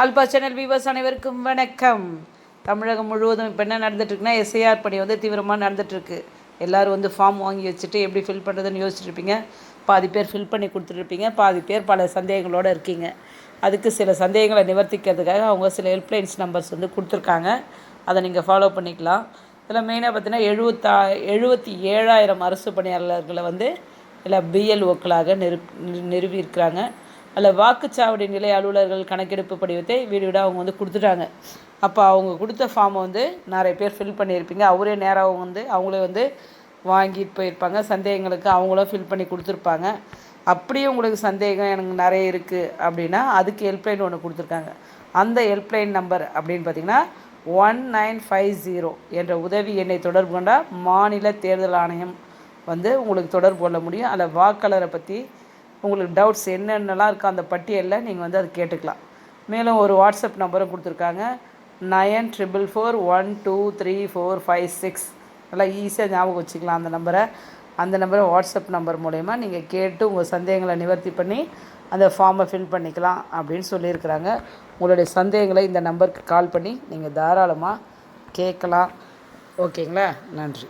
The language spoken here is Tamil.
ஆல்பா சேனல் வீவர்ஸ் அனைவருக்கும் வணக்கம். தமிழகம் முழுவதும் இப்போ என்ன நடந்துட்டுருக்குன்னா எஸ்ஐஆர் பணி வந்து தீவிரமாக நடந்துகிட்ருக்கு எல்லோரும் வந்து ஃபார்ம் வாங்கி வச்சுட்டு எப்படி ஃபில் பண்ணுறதுன்னு யோசிச்சுருப்பீங்க பாதி பேர் ஃபில் பண்ணி கொடுத்துட்ருப்பீங்க பாதி பேர் பல சந்தேகங்களோடு இருக்கீங்க. அதுக்கு சில சந்தேகங்களை நிவர்த்திக்கிறதுக்காக அவங்க சில ஹெல்ப்லைன்ஸ் நம்பர்ஸ் வந்து கொடுத்துருக்காங்க. அதை நீங்கள் ஃபாலோ பண்ணிக்கலாம். இதில் மெயினாக பார்த்தீங்கன்னா எழுபத்தா எழுபத்தி ஏழாயிரம் அரசு பணியாளர்களை வந்து இல்லை பிஎல்ஓக்களாக நிறு நிறுவியிருக்கிறாங்க அதில் வாக்குச்சாவடி நிலை அலுவலர்கள் கணக்கெடுப்பு படிவத்தை வீடு வீடாக அவங்க வந்து கொடுத்துட்டாங்க. அப்போ அவங்க கொடுத்த ஃபார்மை வந்து நிறைய பேர் ஃபில் பண்ணியிருப்பீங்க. அவரே நேராக வந்து அவங்களே வந்து வாங்கிட்டு போயிருப்பாங்க. சந்தேகங்களுக்கு அவங்களும் ஃபில் பண்ணி கொடுத்துருப்பாங்க. அப்படியே உங்களுக்கு சந்தேகம் எனக்கு நிறைய இருக்குது அப்படின்னா அதுக்கு ஹெல்ப்லைன் ஒன்று கொடுத்துருக்காங்க. அந்த ஹெல்ப்லைன் நம்பர் அப்படின்னு பார்த்திங்கன்னா ஒன் நைன் ஃபைவ் ஜீரோ என்ற உதவி எண்ணை தொடர்பு கொண்டால் மாநில தேர்தல் ஆணையம் வந்து உங்களுக்கு தொடர்பு கொள்ள முடியும். அதில் வாக்காளரை பற்றி உங்களுக்கு டவுட்ஸ் என்னென்னலாம் இருக்கோ அந்த பட்டியலில் நீங்கள் வந்து அதை கேட்டுக்கலாம். மேலும் ஒரு வாட்ஸ்அப் நம்பரும் கொடுத்துருக்காங்க. Nine triple four one two three four five six. நல்லா ஈஸியாக ஞாபகம் வச்சுக்கலாம் அந்த நம்பரை. அந்த நம்பரை வாட்ஸ்அப் நம்பர் மூலயமா நீங்கள் கேட்டு உங்கள் சந்தேகங்களை நிவர்த்தி பண்ணி அந்த ஃபார்மை ஃபில் பண்ணிக்கலாம் அப்படின்னு சொல்லியிருக்கிறாங்க. உங்களுடைய சந்தேகங்களை இந்த நம்பருக்கு கால் பண்ணி நீங்கள் தாராளமாக கேட்கலாம். ஓகேங்களா? நன்றி.